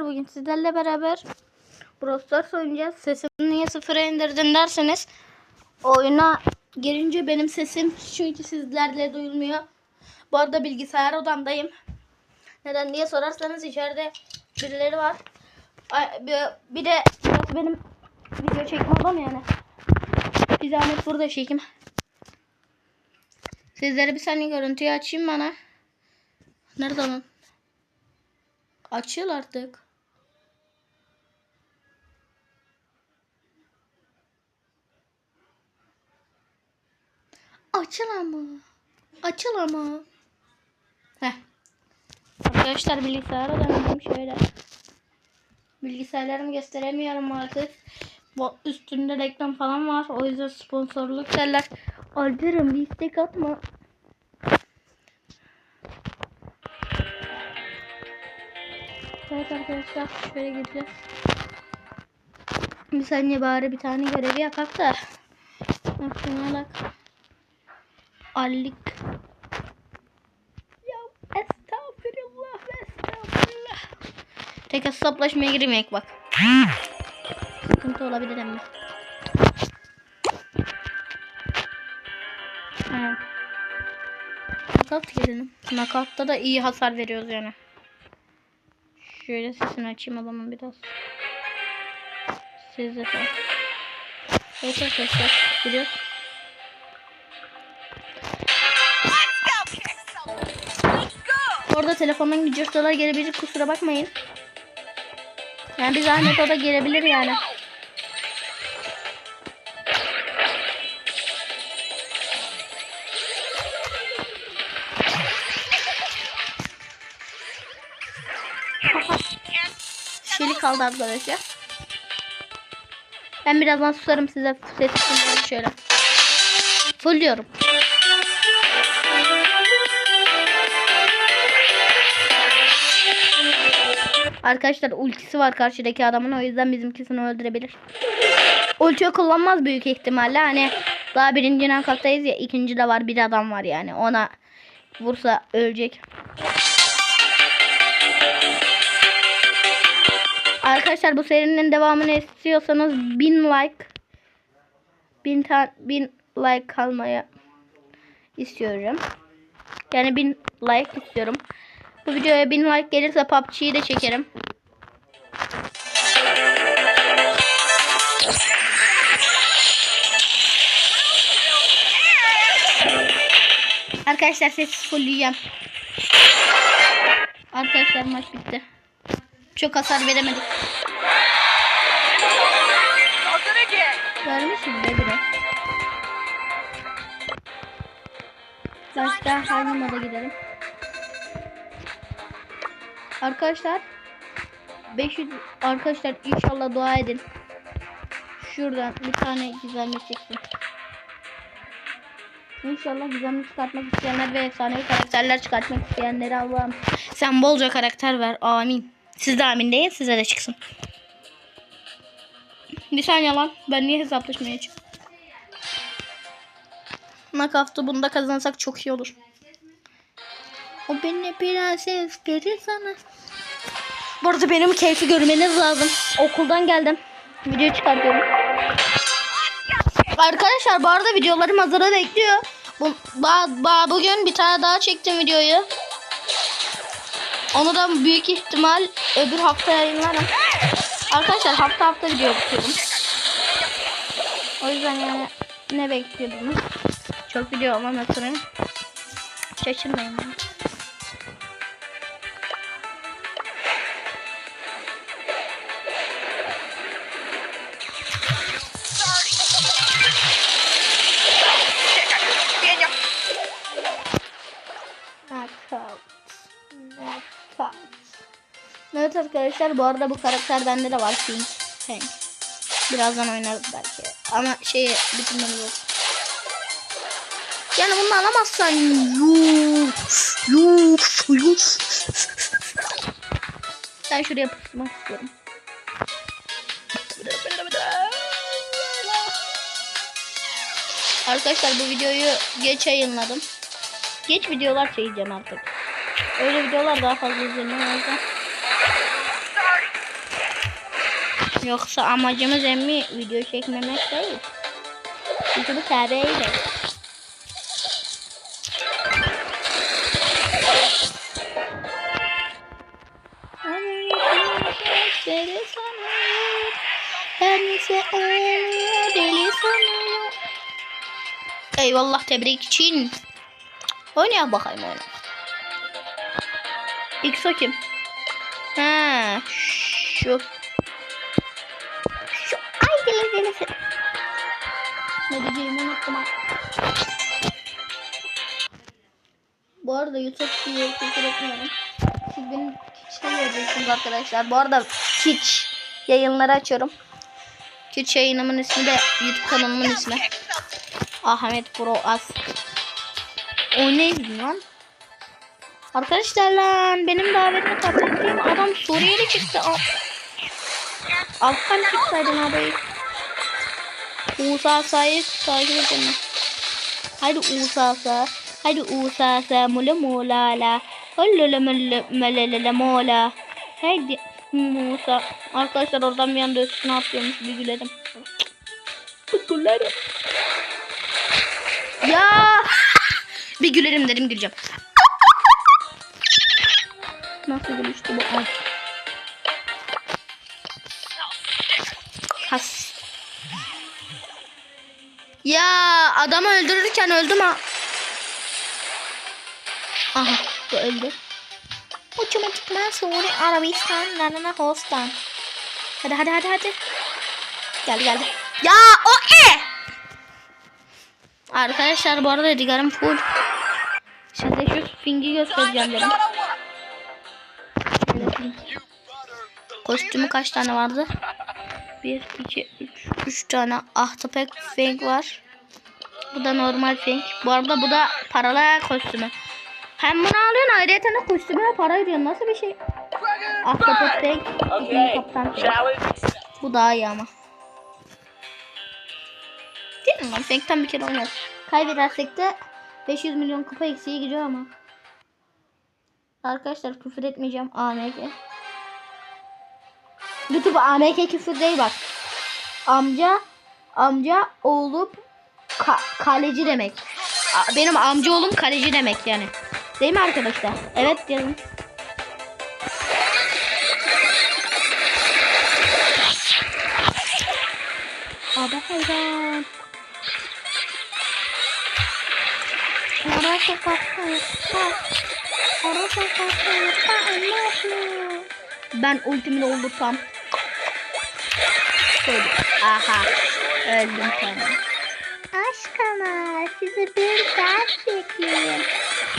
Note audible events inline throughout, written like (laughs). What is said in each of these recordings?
Bugün sizlerle beraber Brawl Stars oynayacağız. Sesimi niye sıfıra indirdin derseniz oyuna girince benim sesim çünkü sizlerle duyulmuyor. Bu arada bilgisayar odamdayım. Neden diye sorarsanız içeride birileri var. Bir, de benim video çekme odam yani. Bir zahmet burada çekeyim. Sizlere bir saniye görüntüyü açayım bana. Nerede lan? Açıl artık. Açıl ama. Açıl ama. Heh. Arkadaşlar bilgisayara döndüm şöyle. Bilgisayarlarımı gösteremiyorum artık. Bu üstünde reklam falan var. O yüzden sponsorluk derler. Alper'im bir istek atma. Evet arkadaşlar şöyle gideceğiz. Bir saniye bari bir tane görevi yapak da. Yaptığına Allik. Ya estağfurullah estağfurullah. Tek hesaplaşmaya girmeyek bak. Sıkıntı olabilir ama. Ha. Knockout girelim. Knockout'ta da iyi hasar veriyoruz yani. Şöyle sesini açayım adamın biraz. Siz de sen. Evet Gidiyoruz. Orada telefondan gidiyorsalar gelebilir kusura bakmayın. Yani bir zahmet o gelebilir yani. Şeli kaldı arkadaşlar. Ben birazdan susarım size sesini şöyle. Full Arkadaşlar ultisi var karşıdaki adamın o yüzden bizimkisini öldürebilir. Ultiyi kullanmaz büyük ihtimalle hani daha birinci rankaktayız ya ikinci de var bir adam var yani ona vursa ölecek. Arkadaşlar bu serinin devamını istiyorsanız 1000 like 1000 tane 1000 like kalmaya istiyorum. Yani 1000 like istiyorum. Bu videoya 1000 like gelirse PUBG'yi de çekerim. Arkadaşlar sessiz fullleyeceğim. Arkadaşlar maç bitti. Çok hasar veremedik. Vermişim de biraz. Başka hangi moda gidelim? Arkadaşlar 500 arkadaşlar inşallah dua edin. Şuradan bir tane gizemli çıksın. İnşallah gizemli çıkartmak isteyenler ve efsanevi karakterler çıkartmak isteyenlere Allah'ım sen bolca karakter ver. Amin. Siz de amin deyin size de çıksın. Bir saniye lan. Ben niye hesaplaşmaya çıktım? Nakafta bunda kazansak çok iyi olur. O beni prenses verir sana. Bu arada benim keyfi görmeniz lazım. Okuldan geldim. Video çıkartıyorum. Arkadaşlar bu arada videolarım hazırda bekliyor. Bu, ba, ba, bugün bir tane daha çektim videoyu. Onu da büyük ihtimal öbür hafta yayınlarım. Arkadaşlar hafta hafta video yapıyorum. O yüzden yani ne bekliyordunuz? Çok video olmamasını şaşırmayın. Yani. Arkadaşlar bu arada bu karakter bende de var. Pink. Pink. Birazdan oynarız belki. Ama şeyi bitirmemiz yok. Yani bunu alamazsan yuh yuh yuh. Ben şuraya pusmak istiyorum. Arkadaşlar bu videoyu geç yayınladım. Geç videolar çekeceğim artık. Öyle videolar daha fazla izleniyor Yoksa amacımız emmi video çekmemek değil. YouTube'u tabiyle. Seni sanıyor, Kendisi ölüyor, deli sanıyor. Eyvallah tebrik için. Oynayalım bakayım oyna. İkso kim? Ha. Şu. Ne diyeceğimi unuttum. Bu arada YouTube diye küfür etmiyorum. Siz benim Twitch'te göreceksiniz arkadaşlar. Bu arada Twitch yayınları açıyorum. Twitch yayınımın ismi de YouTube kanalımın ismi. Ahmet Pro As. O neydi lan? Arkadaşlar lan benim davetimi kabul ettiğim adam Suriyeli çıktı. Afgan çıksaydın abi. Usasa'yı takip edin. Haydi Usasa. Haydi Usasa mula mula la. Hollele mele mele mola. Haydi Musa. Arkadaşlar oradan bir anda üstüne atlıyormuş bir gülerim. Bir gülerim. Ya bir gülerim dedim güleceğim. Nasıl gülüştü bu? Ay. Ya adamı öldürürken öldüm ha. Aha bu öldü. Uçuma çıkma Suri Arabistan Narana Hostan. Hadi hadi hadi hadi. Geldi geldi. Ya o e. Arkadaşlar bu arada Edgar'ım full. Size şu fingi göstereceğim dedim. Kostümü kaç tane vardı? 1, 2, 3, 3 tane ahtapot fink var. Bu da normal fink. Bu arada bu da paralı kostümü. Hem bunu alıyorsun ayrıca de kostümüne para ödüyorsun. Nasıl bir şey? Kaptan fink. Challenge accepted. Bu daha iyi ama. Değil mi lan? Fink'ten bir kere oynarız. Kaybedersek de 500 milyon kupa eksiği gidiyor ama. Arkadaşlar küfür etmeyeceğim. AMK. YouTube AMK küfür değil bak. Amca amca oğlum ka- kaleci demek. A- Benim amca oğlum kaleci demek yani. Değil mi arkadaşlar? Evet yazın. Abi hayran. Ara sokakta Ara sokakta Ben ultimi doldursam. Şöyle. Aha. Öldüm tamam. Aşkına size bir ders.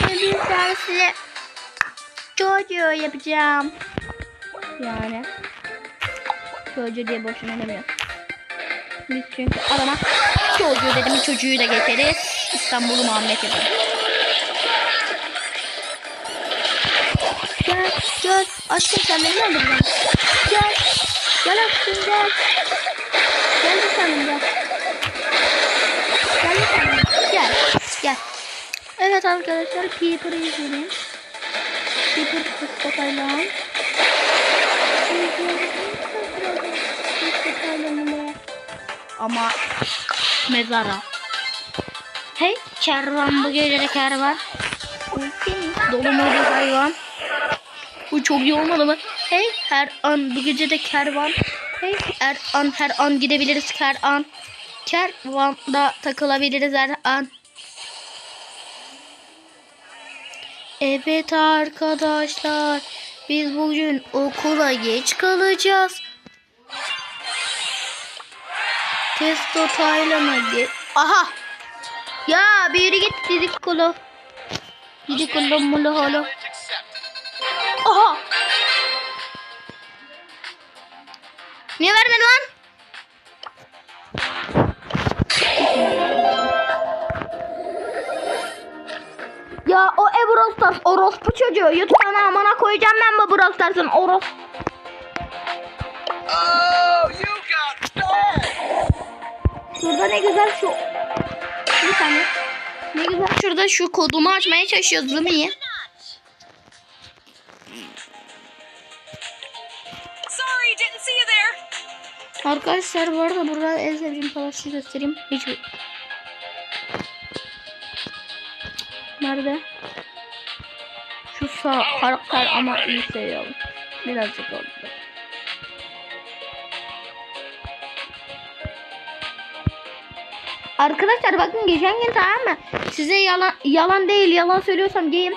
Ve bir dersi çocuğu yapacağım. Yani. Çocuğu diye boşuna demiyorum. Biz çünkü adama çocuğu dedim çocuğu da getiririz. İstanbul'u Muhammed yapalım. Gel gel aşkım sen beni mi öldüreceksin? Gel gel aşkım gel. Gel bir tanem gel. Gel bir tanem gel gel. Evet arkadaşlar Peter'ı izleyelim. Peter kısa kaylan. Ama mezara. Hey kervan bu gece kervan. Dolu mu hayvan? Bu çok iyi olmadı mı? Her an bu gece de kervan. Hey her an her an gidebiliriz her an. Kervanda takılabiliriz her an. Evet arkadaşlar biz bugün okula geç kalacağız. Testo Taylan'a git. Aha. Ya bir yürü git didik kulu. Didik kulu mulu holo. Aha. Niye vermedi lan? Ya o e Brawl Stars orospu çocuğu. YouTube'una amana koyacağım ben bu Brawl Stars'ın oros. Oh, you got banned. Şurada ne güzel şu. Bir saniye. Ne güzel şurada şu kodumu açmaya çalışıyoruz değil mi? iyi? Sorry, didn't see you there. Arkadaşlar bu arada burada en sevdiğim savaşçıyı göstereyim. Hiçbir... Nerede? Şu sağ karakter ama iyi seviyorum. Birazcık oldu. Arkadaşlar bakın geçen gün tamam mı? Size yalan yalan değil yalan söylüyorsam diyeyim.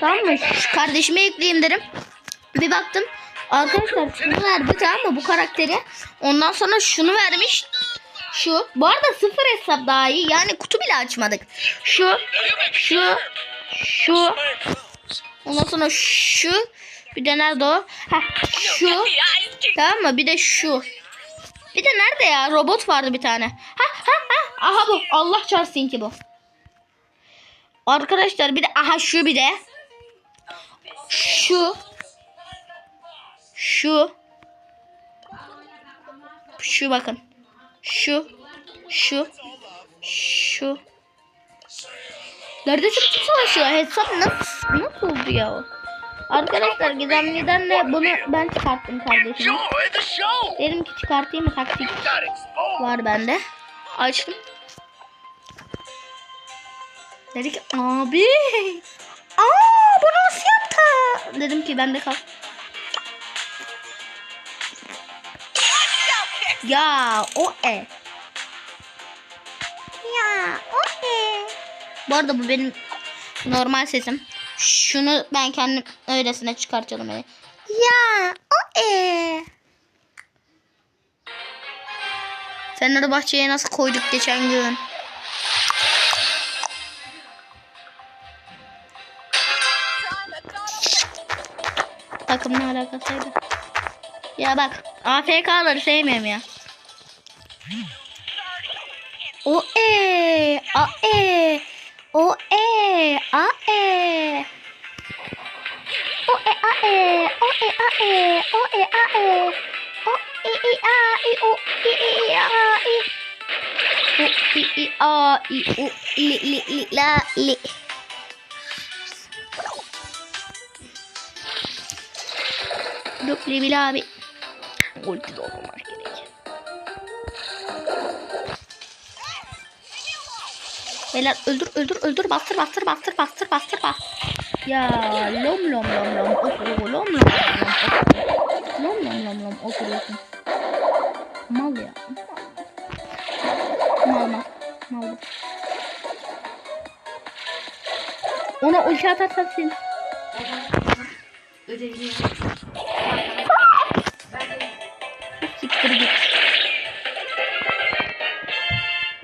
Tamam mı? Şu kardeşime ekleyeyim derim. Bir baktım. Arkadaşlar şunu verdi tamam mı bu karakteri. Ondan sonra şunu vermiş. Şu. Bu arada sıfır hesap daha iyi. Yani kutu bile açmadık. Şu. Şu. Şu. Ondan sonra şu. Bir de nerede o? Heh, şu. Tamam mı? Bir de şu. Bir de nerede ya? Robot vardı bir tane. Ha ha ha. Aha bu. Allah çarpsın ki bu. Arkadaşlar bir de aha şu bir de. Şu. Şu. Şu bakın. Şu. Şu. Şu. Nerede çıktı savaşıyor? Hesap nasıl, nasıl oldu ya? Arkadaşlar gizemliden de bunu ben çıkarttım show. Dedim ki çıkartayım mı taktik var bende. Açtım. Dedi ki abi. Aa bu nasıl yaptı? Dedim ki bende kal. Ya o e. Ya o e. Bu arada bu benim normal sesim. Şunu ben kendim öylesine çıkartalım. Ya o e. Fenerbahçe'ye bahçeye nasıl koyduk geçen gün? Takımla alakasıydı. Ya bak AFK'ları sevmiyorum ya. O e a e o e a e. O e a e o e a e o e a e. O i i a i o i i i a i. O i i a i o li li li la li Dupli bil abi. Ulti doldurmak Beyler öldür öldür öldür bastır bastır bastır bastır bastır bastır. Ya lom lom lom lom oturuyor lom lom lom oturuyor. Lom lom lom lom oturuyorsun. Mal ya. Mal mal. Mal bu. Ona ulti atarsan sil. Ödevli. Siktir git.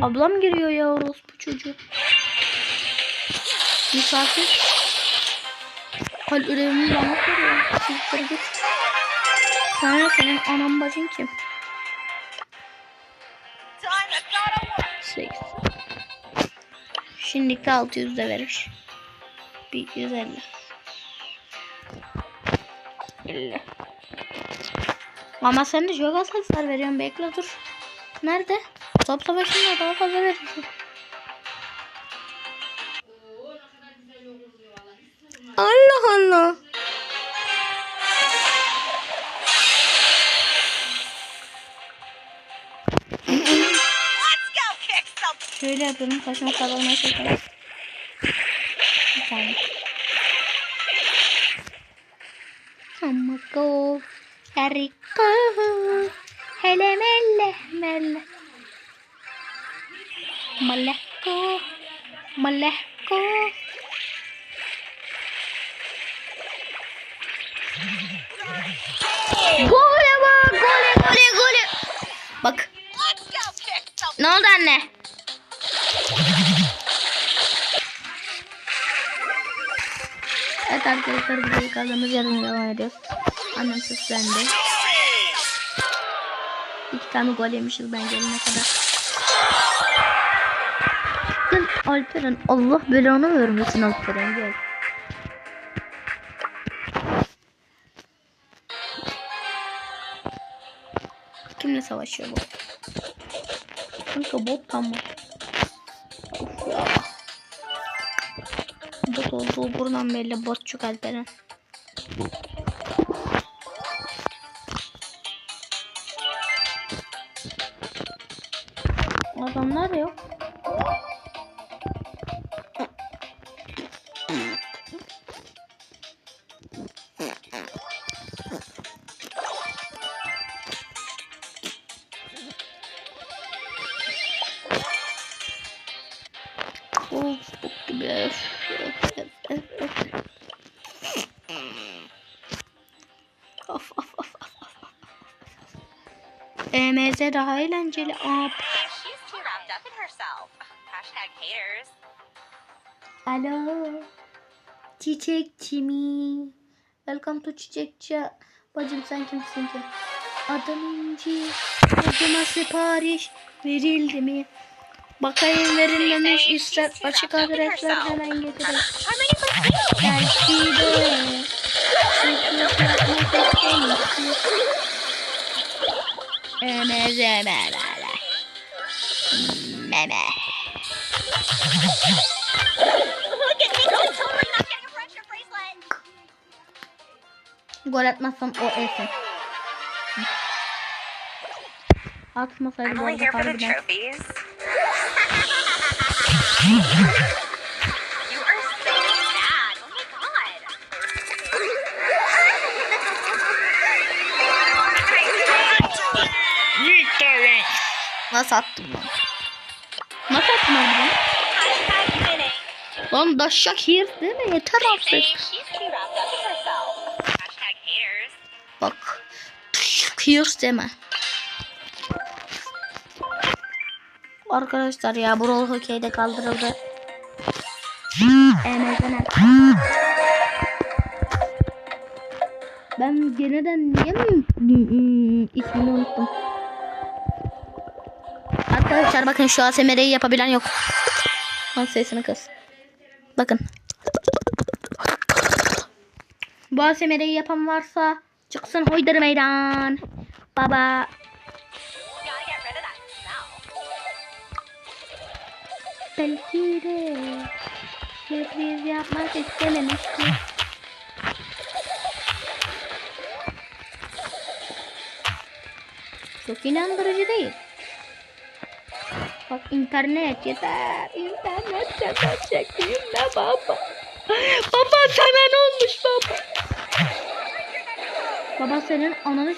Ablam giriyor ya orospu çocuğu. Misafir. Kal ürevimi bana git. Sana senin anam bacın kim? Seks. Şimdiki 600 de verir. Bir 150. 50. Ama sen de çok az hasar veriyorsun. Bekle dur. Nerede? Top savaşında daha fazla verirsin. onunla. Şöyle yapalım. Saçma sapan şeker. Bir tane. Tamam. Go. Eric. Evet arkadaşlar burayı kaldığımız yerden devam ediyoruz. Annem seslendi. İki tane gol yemişiz ben gelene kadar. Gel Alperen Allah belanı vermesin Alperen gel. Kimle savaşıyor bu? Kanka bot tam mı? Olduğu buradan belli botçuk Alperen. Of bok gibi. Öf, öf. EMZ daha eğlenceli. Aa. Alo. Çiçekçi mi? Welcome to çiçekçi. Bacım sen kimsin ki? Adım İnci. Bacıma sipariş verildi mi? Bakayım verilmemiş istek açık adresler hemen getirin. Belki de. Meme. Look at me. I'm totally not getting a friendship bracelet. Gol atmazsan o esin. Atmasaydı bu arada harbiden. God. Nasıl attım lan? Nasıl attım? Hashtag winning. Lan daşşak here değil mi? Yeter artık. Bak. Daşşak here deme. Arkadaşlar ya bu rol hokeyde kaldırıldı. Emezene. Ben geneden niye mi ismini unuttum. Arkadaşlar bakın şu ASMR'yi yapabilen yok. Lan sesini kız. Bakın. Bu ASMR'yi yapan varsa çıksın hoydur meydan. Baba. Belki de sürpriz yapmak istememişti. Çok inandırıcı değil. Bak internet yeter. İnternet yeter çektiğimde baba. Baba sana ne olmuş baba? Baba senin ananı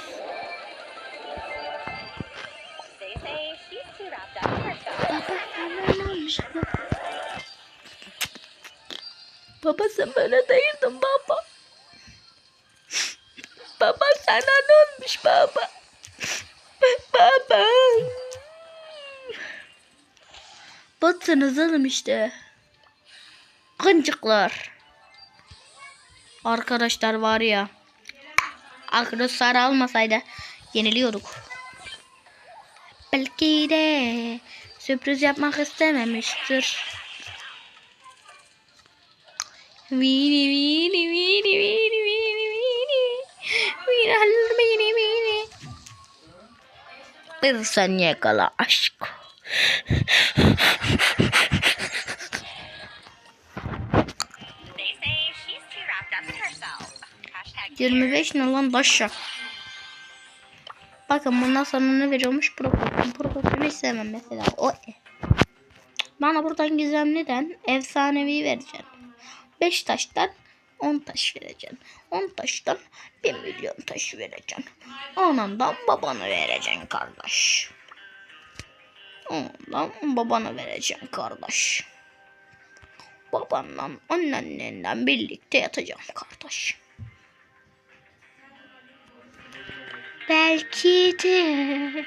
olmuş baba? Sen böyle değildin baba. Baba sana ne olmuş baba? Baba. Batsınız oğlum işte. Kıncıklar. Arkadaşlar var ya. Sarı almasaydı yeniliyorduk. Belki de sürpriz yapmak istememiştir. Vini vini vini vini vini vini. Vini halil vini vini. Bir sen yakala aşk. They say she's too wrapped Bakın bundan sonra ne veriyormuş? Prokopyon. Prokopyon'u hiç sevmem mesela. O e. Bana buradan gizemliden efsanevi vereceksin. 5 taştan 10 taş vereceksin. 10 taştan 1 milyon taş vereceksin. Anandan babanı vereceksin kardeş. Ondan babana vereceksin kardeş. Babanla annenle birlikte yatacağım kardeş. Belki de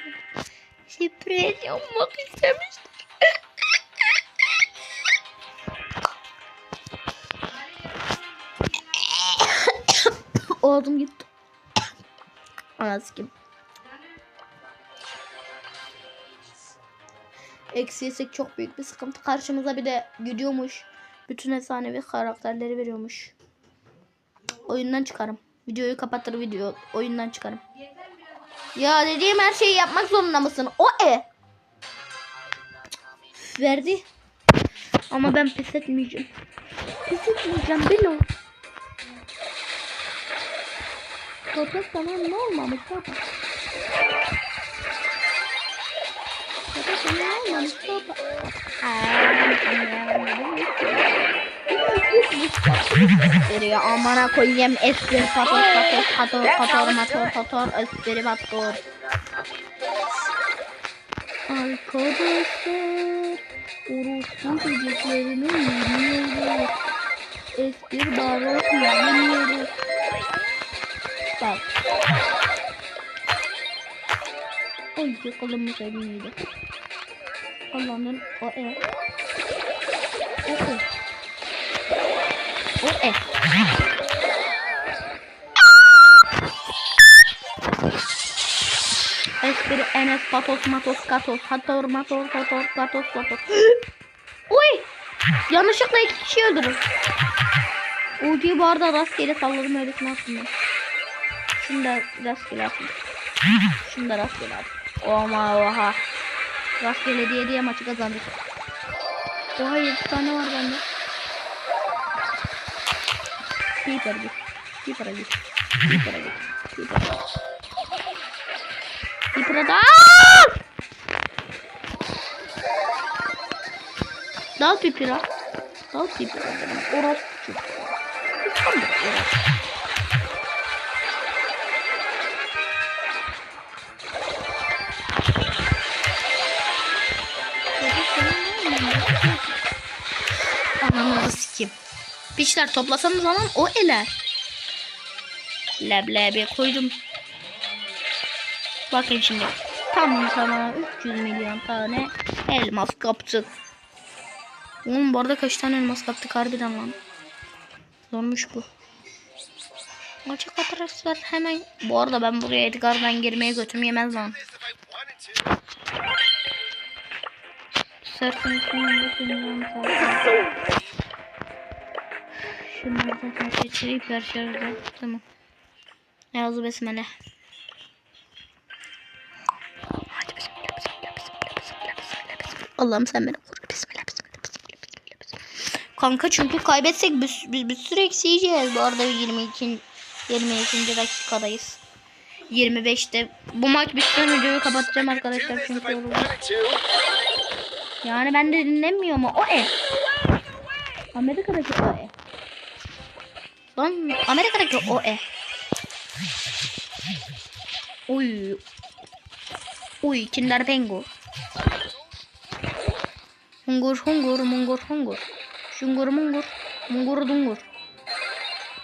sürpriz yapmak istemiştim. Ağzım gitti. Anası kim? Eksi yesek çok büyük bir sıkıntı. Karşımıza bir de gidiyormuş. Bütün efsanevi karakterleri veriyormuş. Oyundan çıkarım. Videoyu kapatır video. Oyundan çıkarım. Ya dediğim her şeyi yapmak zorunda mısın? O e. Verdi. Ama ben pes etmeyeceğim. Pes etmeyeceğim Bilo. Baba sana ne olmamış baba? Veriyor amana koyayım espri pator pator pator pator mator pator espri pator. Arkadaşlar orospu çocuklarını yeniyoruz. Espri barok yeniyoruz. Bak. Ay yakalamış elini. Allah'ın o e. O e. O e. Espri Enes Patos Matos Katos Hator Mator Hator Katos Patos (gasps) Uy! Yanlışlıkla iki kişi öldürür. Ultiyi bu arada rastgele salladım öylesine aslında. Şunu da rastgele atayım. Şunu da rastgele atayım. Oha oha. Rastgele diye diye maçı kazandık. Oha 7 tane var bende. Keeper git. Keeper'a git. Keeper'a git. Keeper'a git. Keeper'a da Dal pipira. Dal pipira. Orospu. Lütfen de orospu. Piçler toplasanız zaman o eler. Leblebi koydum. Bakın şimdi. Tam sana 300 milyon tane elmas kaptık. Oğlum bu arada kaç tane elmas kaptık harbiden lan. Zormuş bu. Açık arkadaşlar hemen. Bu arada ben buraya Edgar'dan girmeye götüm yemez lan. Sırtın sunacağım zaten. Şunları zaten seçirip yarışarız. Tamam. Yazı besmele. Allah'ım sen beni koru. Bismillah bismillah bismillah bismillah. bismillah. Kanka çünkü kaybetsek biz, biz bir süre eksiyeceğiz. Bu arada 22. 22. dakikadayız. 25'te. Bu maç bitsin videoyu kapatacağım arkadaşlar çünkü yoruldum. Yani ben de dinlemiyorum ama o e. Amerika'daki o e. Lan Amerika'daki o e. Uy. Uy Kinder Pengu. Hungur hungur mungur hungur. Şungur mungur. Mungur dungur.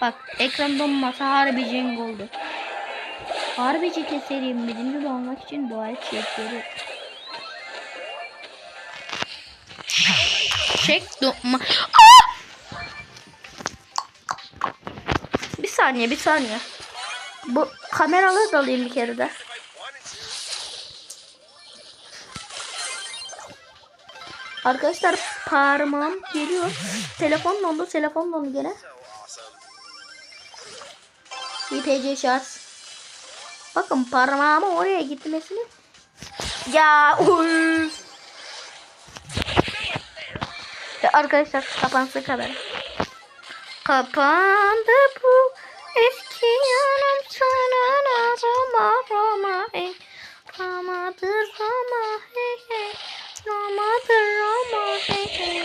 Bak ekran donmasa harbi cenk oldu. Harbici keserim birinci olmak için dua et yapıyorum. Çek donma. Saniye bir saniye. Bu kameraları da alayım bir kere de. Arkadaşlar parmağım geliyor. Telefon dondu, telefon dondu gene. İPC şarj. Bakın parmağımı oraya gitmesini. Ya uy. Arkadaşlar kapansın kadar. Kapandı bu eski yanım sana Roma Roma hey Roma'dır Roma hey hey Roma'dır Roma hey hey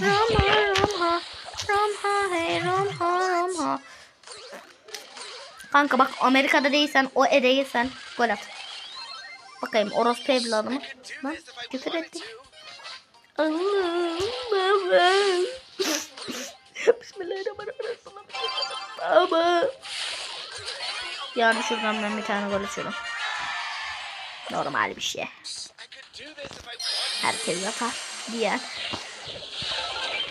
Roma Roma Roma hey Roma Roma Kanka bak Amerika'da değilsen o e değilsen gol at. Bakayım orospu evladı mı? Lan küfür etti. Allah'ım. (laughs) Bismillahirrahmanirrahim. Baba. Yani şuradan ben bir tane gol atıyorum. Normal bir şey. Herkes yapar diyen.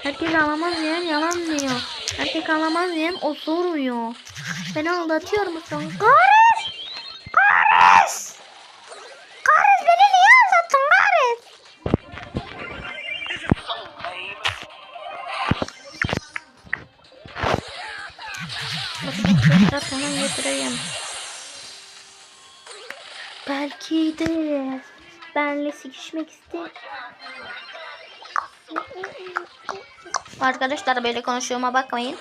Herkes alamaz diyen yalan diyor. Herkes alamaz diyen o soruyor. Beni aldatıyor musun? Kares! Benle sikişmek ister. Arkadaşlar böyle konuşuyoruma bakmayın.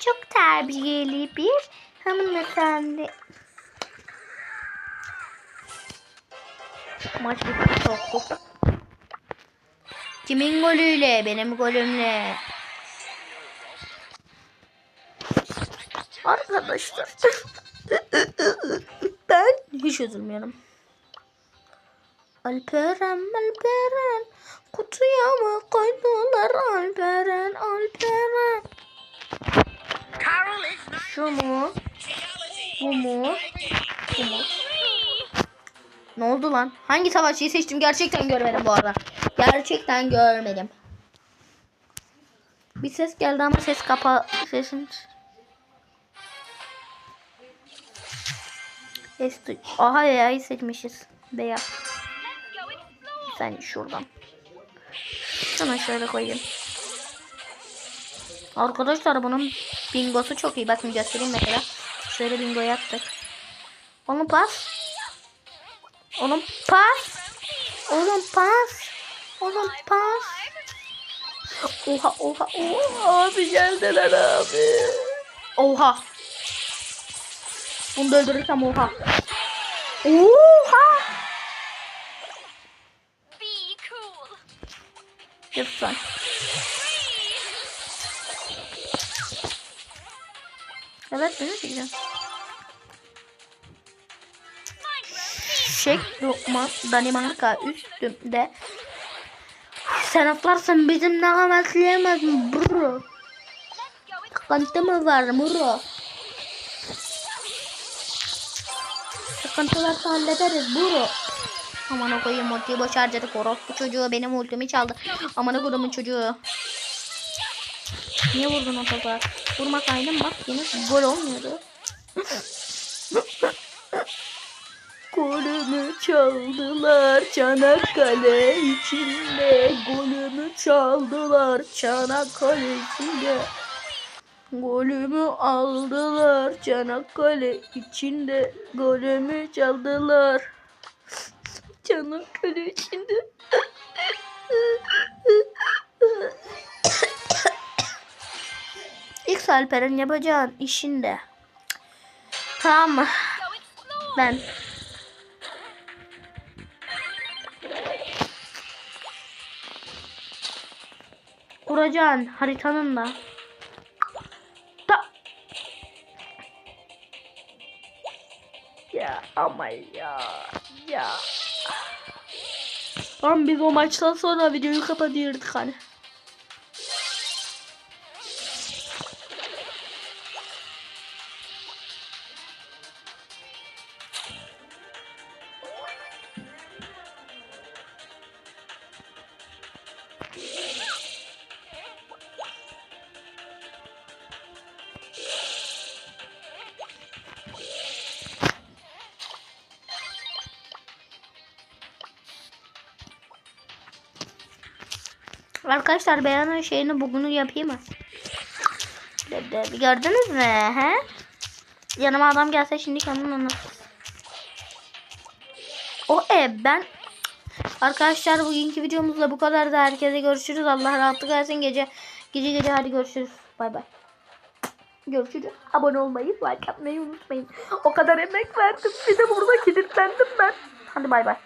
Çok terbiyeli bir hanımefendi. Maç bitti çok. Kimin golüyle? Benim golümle. Arkadaşlar. (laughs) ben hiç üzülmüyorum. Alperen, Alperen. Kutuya mı koydular Alperen, Alperen? Şu mu? Bu mu? Bu mu? Ne oldu lan? Hangi savaşçıyı seçtim gerçekten görmedim bu arada. Gerçekten görmedim. Bir ses geldi ama ses kapa sesin. Aha ya seçmişiz. Beyaz. Sen şuradan. Şuna şöyle koyayım. Arkadaşlar bunun bingosu çok iyi. Bakın göstereyim mesela. Şöyle bingo yaptık. Onun pas. Onun pas. Onun pas. Onun pas. Oha oha oha abi geldiler abi. Oha. Bunu da öldürürsem oha. Oha. Lütfen. Evet bunu diyeceğim. Şek Lokman Danimarka üstümde. Sen atlarsın bizim ne kametleyemez mi bro? Sıkıntı mı var bro? Sıkıntı varsa hallederiz bro. Aman koyayım ultiyi boş harcadık. Orospu çocuğu benim ultimi çaldı. Aman kodumun çocuğu. Niye vurdun o topa? Vurmasaydın bak yine gol olmuyordu. Golümü çaldılar Çanakkale içinde. Golümü çaldılar Çanakkale içinde. Golümü aldılar Çanakkale içinde. Golümü çaldılar. Çanakkale içinde. İlk Alperen yapacağın işinde. Tamam mı? Ben kuracağın haritanın da da ya ama ya ya Tamam biz o maçtan sonra videoyu kapatıyorduk hani. Arkadaşlar beğenen şeyini bugünü yapayım mı? Gördünüz mü? He? Yanıma adam gelse şimdi kendim anlatırım. O ev ben Arkadaşlar bugünkü videomuzda bu kadar da herkese görüşürüz. Allah rahatlık versin gece gece gece hadi görüşürüz. Bay bay. Görüşürüz. Abone olmayı, like atmayı unutmayın. O kadar emek verdim. Bir de burada kilitlendim ben. Hadi bay bay.